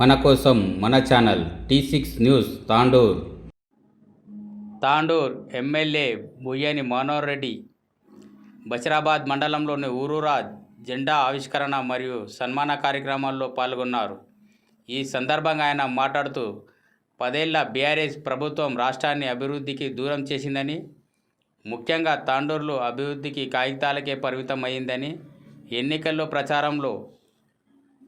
మన కోసం మన channel T six news Tandur. Tandur MLA Buyyani Manohar Reddy Basheerabad మండలంలోని ఊరూరా జెండా ఆవిష్కరణ మరియు సన్మాన కార్యక్రమాల్లో పాల్గొన్నారు. ఈ సందర్భంగా ఆయన మాట్లాడుతూ పదేళ్ళ బీఆర్ఎస్ ప్రభుత్వం రాష్ట్రాన్ని అభివృద్ధికి దూరం చేసిందని ముఖ్యంగా తాండూర్లు అభివృద్ధికి కాగితాలకే పరిమితం ఎన్నికల్లో ప్రచారంలో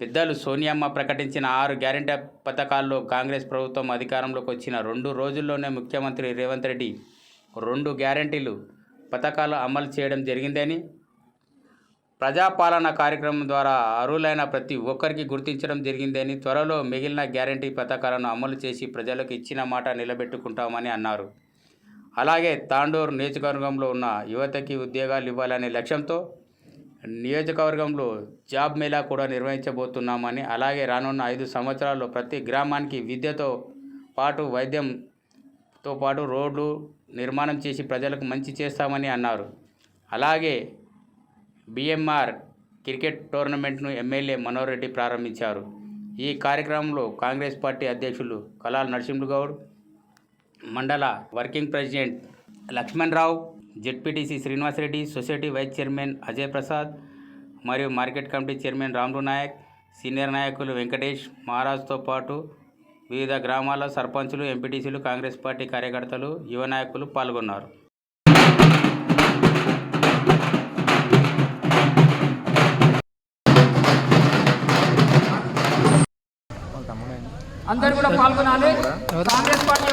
పెద్దలు సోనియమ్మ ప్రకటించిన ఆరు గ్యారెంటీ పథకాల్లో కాంగ్రెస్ ప్రభుత్వం అధికారంలోకి వచ్చిన రెండు రోజుల్లోనే ముఖ్యమంత్రి రేవంత్ రెడ్డి రెండు గ్యారెంటీలు పథకాలు అమలు చేయడం జరిగిందని ప్రజాపాలన కార్యక్రమం ద్వారా అర్హులైన ప్రతి ఒక్కరికి గుర్తించడం జరిగిందని త్వరలో మిగిలిన గ్యారంటీ పథకాలను అమలు చేసి ప్రజలకు ఇచ్చిన మాట నిలబెట్టుకుంటామని అన్నారు. అలాగే తాండూరు నియోజకవర్గంలో ఉన్న యువతకి ఉద్యోగాలు ఇవ్వాలనే లక్ష్యంతో నియోజకవర్గంలో జాబ్ మేళా కూడా నిర్వహించబోతున్నామని అలాగే రానున్న ఐదు సంవత్సరాల్లో ప్రతి గ్రామానికి విద్యతో పాటు వైద్యంతో పాటు రోడ్లు నిర్మాణం చేసి ప్రజలకు మంచి చేస్తామని అన్నారు. అలాగే బిఎంఆర్ క్రికెట్ టోర్నమెంట్ను ఎమ్మెల్యే మనోహర్ రెడ్డి ప్రారంభించారు. ఈ కార్యక్రమంలో కాంగ్రెస్ పార్టీ అధ్యక్షులు కలాల్ నరసింహగౌడ్ మండల working president Lakshmanarao ZPTC Srinivasareddy society vice chairman Ajay Prasad మరియు market committee chairman Ramulu Nayak senior నాయకులు వెంకటేష్ మహారాజ్తో పాటు వివిధ గ్రామాల సర్పంచులు ఎంపీటీసీలు కాంగ్రెస్ పార్టీ కార్యకర్తలు యువ నాయకులు పాల్గొన్నారు. అందరూ కూడా పాల్గొనాలి. కాంగ్రెస్ పార్టీ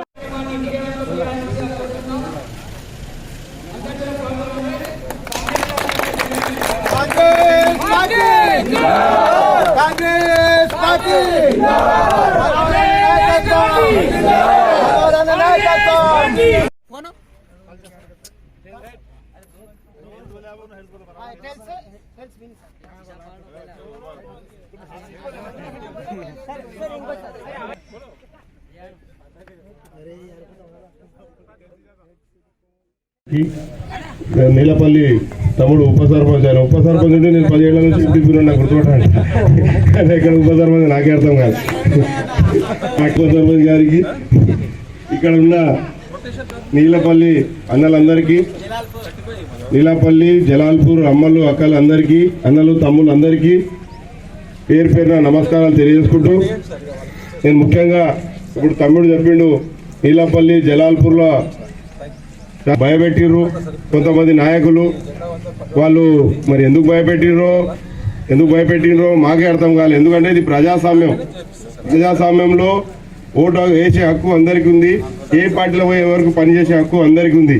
నీలపల్లి తమ్ముడు ఉప సర్పంచ్ ఆయన. ఉప సర్పంచ్ అంటే నేను పదిహేళ్ళ నుంచి ఇంటికి నాకు గుర్తుపట్టండి. కానీ ఇక్కడ ఉప సర్పంచ్ నాకే అర్థం కాదు. ఆ ఉప సర్పంచ్ గారికి ఇక్కడ ఉన్న నీలపల్లి అన్నలందరికీ నీలాపల్లి జలాల్పూర్ అమ్మలు అక్కలు అందరికీ అన్నలు తమ్ముళ్ళు అందరికీ పేరు పేరున నమస్కారాలు తెలియజేసుకుంటూ నేను ముఖ్యంగా ఇప్పుడు తమ్ముడు చెప్పిండు నీలాపల్లి జలాల్పూర్లో భయపెట్టిర్రు కొంతమంది నాయకులు. వాళ్ళు మరి ఎందుకు భయపెట్టిర్రో ఎందుకు భయపెట్టినరో మాకే అర్థం కాలేదు. ఎందుకంటే ఇది ప్రజాస్వామ్యం. ప్రజాస్వామ్యంలో ఓటు వేసే హక్కు అందరికీ ఉంది. ఏ పార్టీలో పోయి ఎవరికి పనిచేసే హక్కు అందరికీ ఉంది.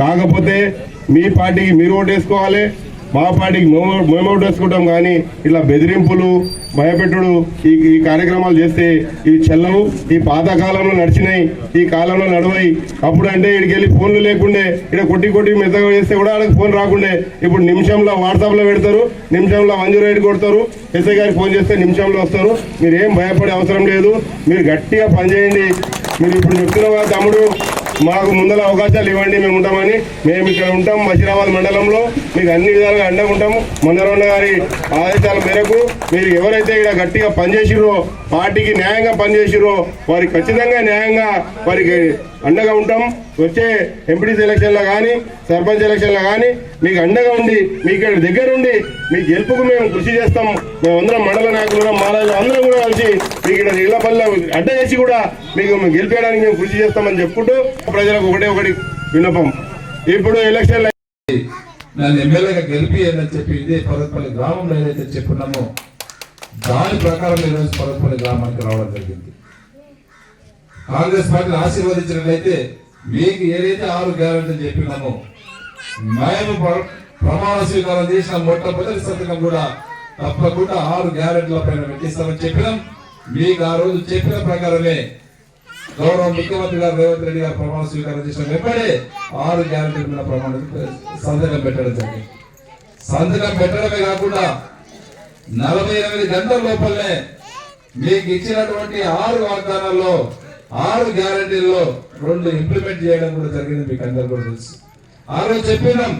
కాకపోతే మీ పార్టీకి మీరు ఓటు వేసుకోవాలి మా పార్టీకి మేము మేము ఓటు వేసుకుంటాం కానీ ఇలా బెదిరింపులు భయపెట్టుడు ఈ ఈ కార్యక్రమాలు చేస్తే ఈ చెల్లవు ఈ పాత కాలంలో నడిచినాయి ఈ కాలంలో నడవాయి అప్పుడు అంటే ఇక్కడికి వెళ్ళి ఫోన్లు లేకుండే ఇక్కడ కొట్టి కొట్టి మెత్తగా చేస్తే కూడా వాళ్ళకి ఫోన్ రాకుండే. ఇప్పుడు నిమిషంలో వాట్సాప్లో పెడతారు నిమిషంలో మంజూరు రైడ్ కొడతారు ఎస్ఐ గారికి ఫోన్ చేస్తే నిమిషంలో వస్తారు. మీరు ఏం భయపడే అవసరం లేదు మీరు గట్టిగా పనిచేయండి. మీరు ఇప్పుడు చెప్తున్న తమ్ముడు మాకు ముందర అవకాశాలు ఇవ్వండి మేము ఉంటామని. మేము ఇక్కడ ఉంటాం వజీరాబాద్ మండలంలో. మీకు అన్ని విధాలుగా అండగా ఉంటాము మందరన్న గారి ఆదేశాల మేరకు మీరు ఎవరైతే ఇక్కడ గట్టిగా పనిచేసిరో పార్టీకి న్యాయంగా పనిచేసిరో వారికి ఖచ్చితంగా న్యాయంగా వారికి అండగా ఉంటాం. వచ్చే ఎంపీటీసీ ఎలక్షన్లో కానీ సర్పంచ్ ఎలక్షన్లో కానీ మీకు అండగా ఉండి మీకు ఇక్కడ దగ్గర ఉండి మీ గెలుపుకు మేము కృషి చేస్తాం. మేమందరం మండల నాయకులు ఉన్నాం, అందరం కూడా కలిసి మీకు ఇక్కడ ఇళ్ళపల్లి అడ్డ చేసి కూడా మీకు గెలిపేయడానికి మేము కృషి చేస్తామని చెప్పుకుంటూ ప్రజలకు ఒకటే ఒకటి విన్నపం. ఇప్పుడు ఎలక్షన్ నన్ను ఎమ్మెల్యేగా గెలిపి అని చెప్పి ఇదే పర్వతపల్లి గ్రామంలో ఏదైతే చెప్పున్నామో దాని ప్రకారం ఈరోజు పర్వతపల్లి గ్రామానికి రావడం జరిగింది. కాంగ్రెస్ పార్టీని ఆశీర్వదించినట్లయితే మీకు ఏదైతే ఆరు గ్యారెంటీలు చెప్పినామో మేము ప్రమాణ స్వీకారం చేసిన మొట్టమొదటి సంతకం కూడా తప్పకుండా ఆరు గ్యారెంటీల పైన పెట్టిస్తామని చెప్పినాం. మీకు ఆ రోజు చెప్పిన ప్రకారమే గౌరవ ముఖ్యమంత్రి గారు రేవంత్ రెడ్డి గారు ప్రమాణ స్వీకారం చేసిన వెంబడే ఆరు గ్యారెంటీల మీద ప్రమాణ సంతకం పెట్టడం జరిగింది. సంతకం పెట్టడమే కాకుండా నలభై ఎనిమిది గంటల లోపలనే మీకు ఇచ్చినటువంటి ఆరు వాగ్దానాల్లో ఆరు గ్యారంటీల్లో రెండు ఇంప్లిమెంట్ చేయడం కూడా జరిగింది మీకు అందరు కూడా తెలుసు. ఆ రోజు చెప్పినాం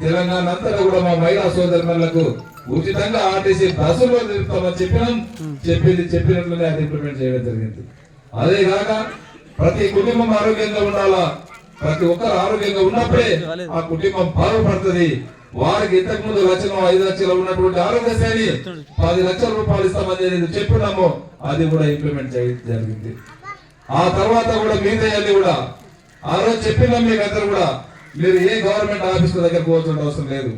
తెలంగాణ అంతటా కూడా మా మహిళా సోదరులకు ఉచితంగా ఆర్టీసీ బస్సులో నిలుపుతామని చెప్పినాం. చెప్పింది చెప్పినట్లునే అది ఇంప్లిమెంట్ చేయడం జరిగింది. అదే కాక ప్రతి కుటుంబం ఆరోగ్యంగా ఉండాలా? ప్రతి ఒక్కరు ఆరోగ్యంగా ఉన్నప్పుడే ఆ కుటుంబం బాగుపడుతుంది. వారికి ఇంతకు ముందు లక్షలు ఐదు లక్షలు ఉన్నటువంటి ఆరోగ్యశ్రేణి పది లక్షల రూపాయలు ఇస్తామని చెప్పినాము. అది కూడా ఇంప్లిమెంట్ చేయడం జరిగింది. ఆ తర్వాత కూడా మిగతా అన్ని కూడా ఆ రోజు చెప్పినాం మీకు అందరు కూడా మీరు ఏ గవర్నమెంట్ ఆఫీసుల దగ్గర పోవాల్సిన అవసరం లేదు.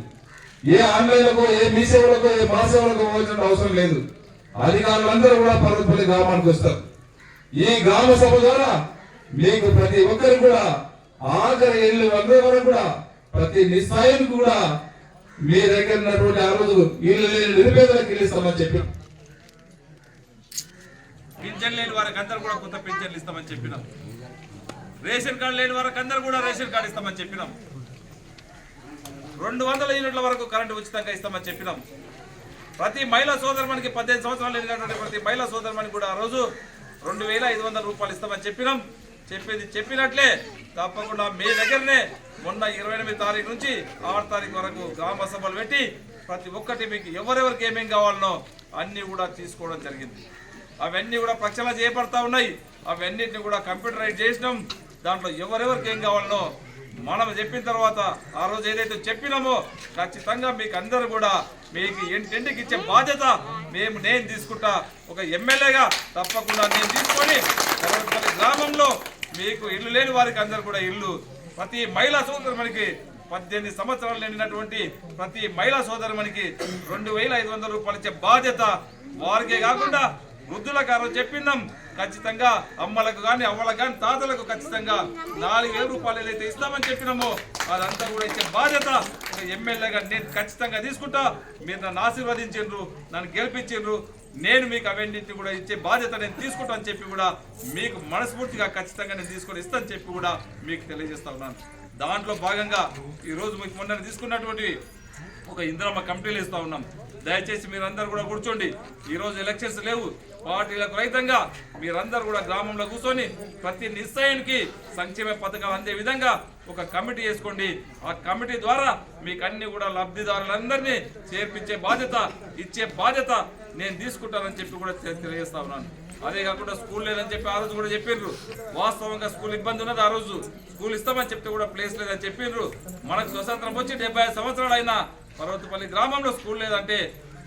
ఏ ఆన్లైన్లకు ఏ మీ సేవలకు ఏ మా సేవలకు పోవాల్సిన అవసరం లేదు. అధికారులందరూ కూడా పర్వతపల్లి గ్రామానికి వస్తారు. ఈ గ్రామ సభ ద్వారా మీకు ప్రతి ఒక్కరు కూడా ఆఖరి ఇల్లు అందరి వరకు కూడా ప్రతి నిస్సాయానికి కూడా మీ దగ్గర ఉన్నటువంటి ఆ రోజు ఇల్లు లేని నిరుపేదలకు ఇల్లు ఇస్తామని చెప్పారు పింఛన్ లేని వారికి అందరు కూడా కొత్త పింఛన్లు ఇస్తామని చెప్పినాం. రేషన్ కార్డు లేని వారికి అందరు కూడా రేషన్ కార్డు ఇస్తామని చెప్పినాం. రెండు వందల యూనిట్ల వరకు కరెంటు ఉచితంగా ఇస్తామని చెప్పినాం. ప్రతి మహిళా సోదరునికి పద్దెనిమిది సంవత్సరాలు ఎదిగినటువంటి ప్రతి మహిళా సోదరునికి కూడా ఆ రోజు రెండు వేల ఐదు వందల రూపాయలు ఇస్తామని చెప్పినాం. చెప్పేది చెప్పినట్లే తప్పకుండా మీ దగ్గరనే మొన్న ఇరవై ఎనిమిది తారీఖు నుంచి ఆరు తారీఖు వరకు గ్రామ సభలు పెట్టి ప్రతి ఒక్కటి మీకు ఎవరెవరికి ఏమేమి కావాలనో అన్నీ కూడా తీసుకోవడం జరిగింది. అవన్నీ కూడా ప్రక్షాళన చేపడతా ఉన్నాయి. అవన్నిటిని కూడా కంప్యూటరైజ్ చేసినాం. దాంట్లో ఎవరెవరికి ఏం కావాలనో మనం చెప్పిన తర్వాత ఆ రోజు ఏదైతే చెప్పినామో ఖచ్చితంగా మీకు అందరు కూడా మీకు ఇంటింటికి ఇచ్చే బాధ్యత మేము నేను తీసుకుంటా. ఒక ఎమ్మెల్యేగా తప్పకుండా నేను తీసుకొని గ్రామంలో మీకు ఇల్లు లేని వారికి అందరు కూడా ఇల్లు. ప్రతి మహిళా సోదరుమణికి పద్దెనిమిది సంవత్సరాలు నిండినటువంటి ప్రతి మహిళా సోదరుమణికి రెండు వేల ఐదు వందల రూపాయలు ఇచ్చే బాధ్యత వారికే కాకుండా వృద్ధులకు గారు చెప్పిందాం. ఖచ్చితంగా అమ్మలకు కానీ అవ్వలకు కానీ తాతలకు ఖచ్చితంగా నాలుగు వేల రూపాయలు ఏదైతే ఇస్తామని చెప్పినామో. అదంతా కూడా ఇచ్చే బాధ్యత ఎమ్మెల్యేగా నేను ఖచ్చితంగా తీసుకుంటా. మీరు నన్ను ఆశీర్వదించిండ్రు నన్ను గెలిపించిండ్రు నేను మీకు అవన్నింటిని కూడా ఇచ్చే బాధ్యత నేను తీసుకుంటా అని చెప్పి కూడా మీకు మనస్ఫూర్తిగా ఖచ్చితంగా నేను తీసుకొని ఇస్తాను చెప్పి కూడా మీకు తెలియజేస్తా ఉన్నాను. దాంట్లో భాగంగా ఈరోజు మీకు మొన్న తీసుకున్నటువంటి ఒక ఇంద్రమ్మ కమిటీలు ఇస్తా ఉన్నాం. దయచేసి మీరందరూ కూడా కూర్చోండి. ఈరోజు ఎలక్షన్స్ లేవు. పార్టీలకు రైతంగా మీరందరూ కూడా గ్రామంలో కూర్చొని ప్రతి నిశ్చయానికి సంక్షేమ పథకం అందే విధంగా ఒక కమిటీ వేసుకోండి. ఆ కమిటీ ద్వారా మీకు అన్ని కూడా లబ్ధిదారులందరినీ చేర్పించే బాధ్యత ఇచ్చే బాధ్యత నేను తీసుకుంటానని చెప్పి కూడా తెలియజేస్తా ఉన్నాను. అదే కాకుండా స్కూల్ లేదని చెప్పి ఆ రోజు కూడా చెప్పిండ్రు. వాస్తవంగా స్కూల్ ఇబ్బంది ఉన్నది ఆ రోజు. స్కూల్ ఇస్తామని చెప్తే కూడా ప్లేస్ లేదని చెప్పిండ్రు. మనకు స్వతంత్రం వచ్చి డెబ్బై ఐదు సంవత్సరాలు అయినా పర్వతపల్లి గ్రామంలో స్కూల్ లేదంటే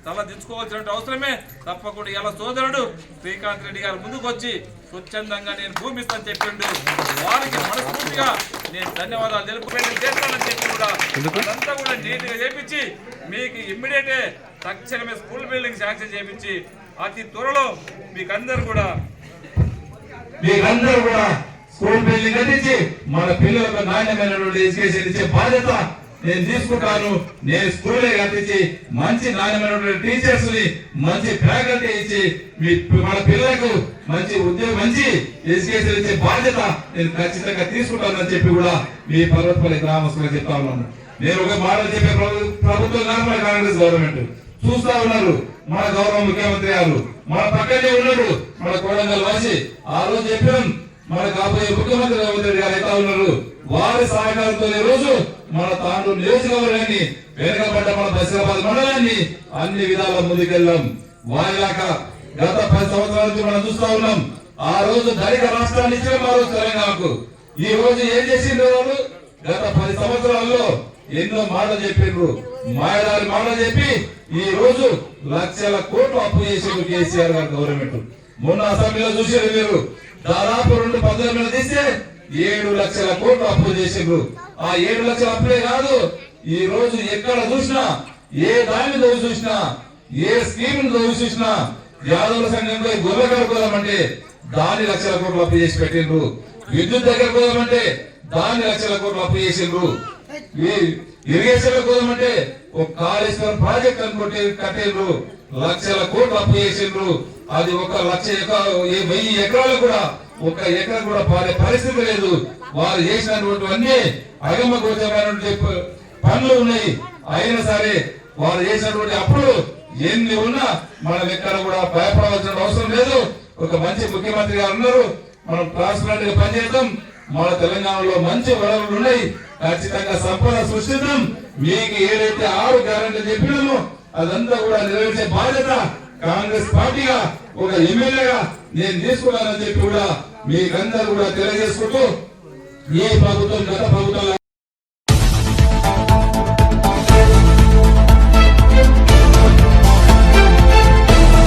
తల దించుకోవాల్సిన అవసరమే తప్పకుండా. ఇలా సోదరుడు శ్రీకాంత్ రెడ్డి గారు ముందుకు వచ్చి స్వచ్ఛందంగా నేను భూమిస్తాను చెప్పిండు. వారికి మనస్ఫూర్తిగా నేను ధన్యవాదాలు తెలుపుకోవడం చేస్తానని చెప్పి కూడా అదంతా కూడా నీట్గా చేపించి మీకు ఇమ్మీడియట్ తక్షణమే స్కూల్ బిల్డింగ్ శాంక్షన్ చేపించి అతి త్వరలో మీకందరు కూడా మీకందరూ కూడా స్కూల్ బిల్డింగ్ కట్టించి మన పిల్లలకు నాణ్యమైనటువంటి ఎడ్యుకేషన్ ఇచ్చే బాధ్యత నేను తీసుకుంటాను. నేను స్కూలే కట్టించి మంచి నాణ్యమైనటువంటి టీచర్స్ని మంచి ఫ్యాకల్టీ ఇచ్చి మీ మన పిల్లలకు మంచి ఉద్యోగం మంచి ఎడ్యుకేషన్ ఇచ్చే బాధ్యత నేను ఖచ్చితంగా తీసుకుంటానని చెప్పి కూడా మీ పర్వతపల్లి గ్రామస్తులకు చెప్తా ఉన్నాను. నేను ఒక మాట చెప్పే ప్రభుత్వం కాదు మన కాంగ్రెస్ గవర్నమెంట్. చూస్తా ఉన్నారు. మన గౌరవ ముఖ్యమంత్రి గారు. మన పక్కనే ఉన్నాడు మన కోడంగల్ వాసి. ఆ రోజు చెప్పాం మన కాబోయే ముఖ్యమంత్రి రేవంత్ రెడ్డి గారు ఎట్లా ఉన్నారు? వారి సహకారంతో ఈ రోజు మన తాండూరు నియోజకవర్గాన్ని వెనుకబడ్డ మన బసిరాబాద్ మండలాన్ని అన్ని విధాల ముందుకెళ్ళాం. వారిలాక గత పది సంవత్సరాల నుంచి మనం చూస్తా ఉన్నాం. ఆ రోజు ధనిక రాష్ట్రాన్ని ఇచ్చిన ఆ రోజు తెలంగాణకు. ఈ రోజు ఏం చేసిండ్రు వాళ్ళు? గత పది సంవత్సరాల్లో ఎన్నో మాటలు చెప్పిండ్రు. మాయదారి మాటలు చెప్పి ఈ రోజు లక్షల కోట్లు అప్పు చేసిండ్రు కేసీఆర్ గారు గవర్నమెంట్. మొన్న అసెంబ్లీలో చూసారు మీరు. దాదాపు రెండు పంతొమ్మిది తీస్తే ఏడు లక్షల కోట్లు అప్పు చేసిండ్రు. ఆ ఏడు లక్షల అప్పులే కాదు ఈ రోజు ఎక్కడ చూసినా ఏ దాన్ని చదువు చూసినా ఏ స్కీమ్ చదువు చూసినా యాదవుల సంఘంలో గొర్రె పోదామంటే దాని లక్షల కోట్లు అప్పు చేసి పెట్టిండ్రు. విద్యుత్ దగ్గర పోదామంటే దాని లక్షల కోట్లు అప్పు చేసిండ్రు. ఈ ఇరిగేషన్లో అంటే ఒక కాళేశ్వరం ప్రాజెక్ట్ అనుకుంటే కట్టేరు లక్షల కోట్లు అప్పు చేసిండ్రు. అది ఒక లక్ష వెయ్యి ఎకరాలు కూడా ఒక ఎకరం కూడా పాడే పరిస్థితి లేదు. వారు చేసినటువంటివన్నీ అగమ గోచరమైనటువంటి పనులు ఉన్నాయి. అయినా సరే వారు చేసినటువంటి అప్పులు ఎన్ని ఉన్నా మనం ఎక్కడ కూడా భయపడవలసిన అవసరం లేదు. ఒక మంచి ముఖ్యమంత్రి గారు ఉన్నారు. మనం ట్రాన్స్పరెంట్గా పనిచేద్దాం. మన తెలంగాణలో మంచి వనరులు ఉన్నాయి. ఖచ్చితంగా సంపద సృష్టిద్దాం. మీకు ఏదైతే ఆరు గ్యారెంటీ చెప్పినామో అదంతా కూడా నెరవేర్చే బాధ్యత కాంగ్రెస్ పార్టీగా ఒక ఎమ్మెల్యేగా నేను తీసుకున్నానని చెప్పి కూడా మీకందరూ కూడా తెలియజేసుకుంటూ ఏ ప్రభుత్వం గత ప్రభుత్వం